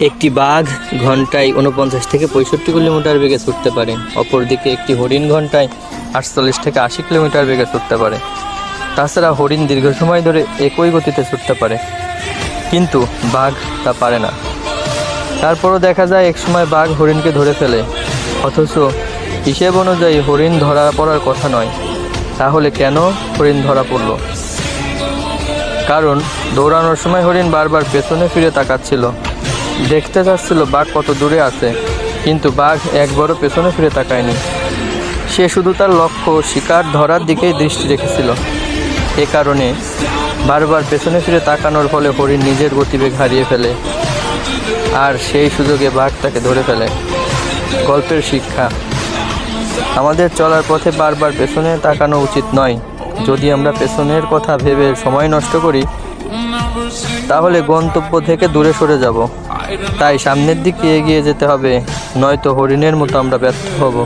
একটি বাঘ ঘন্টায় উনপঞ্চাশ থেকে পঁয়ষট্টি কিলোমিটার বেগে ছুটতে পারে। অপরদিকে একটি হরিণ ঘন্টায় আটচল্লিশ থেকে আশি কিলোমিটার বেগে ছুটতে পারে। তাছাড়া হরিণ দীর্ঘ সময় ধরে একই গতিতে ছুটতে পারে। কিন্তু বাঘ তা পারে না। তারপরও দেখা যায়, একসময় বাঘ হরিণকে ধরে ফেলে। অথচ হিসেব অনুযায়ী হরিণ ধরা পড়ার কথা নয়। তাহলে কেন হরিণ ধরা পড়ল? কারণ দৌড়ানোর সময় হরিণ বারবার পেছনে ফিরে তাকাচ্ছিল। দেখতে চাচ্ছিল বাঘ কত দূরে আছে, কিন্তু বাঘ একবারও পেছনে ফিরে তাকায়নি। সে শুধু তার লক্ষ্য শিকার ধরার দিকেই দৃষ্টি রেখেছিল। এ কারণে বারবার পেছনে ফিরে তাকানোর ফলে হরিণ নিজের গতিবেগ হারিয়ে ফেলে। আর সেই সুযোগে বাঘ তাকে ধরে ফেলে। গল্পের শিক্ষা। আমাদের চলার পথে বারবার পেছনে তাকানো উচিত নয়। যদি আমরা পেছনের কথা ভেবে সময় নষ্ট করি, তাহলে গন্তব্য থেকে দূরে সরে যাব। তাই সামনের দিকে এগিয়ে যেতে হবে নয়তো হরিণের মতো আমরা ব্যর্থ হব।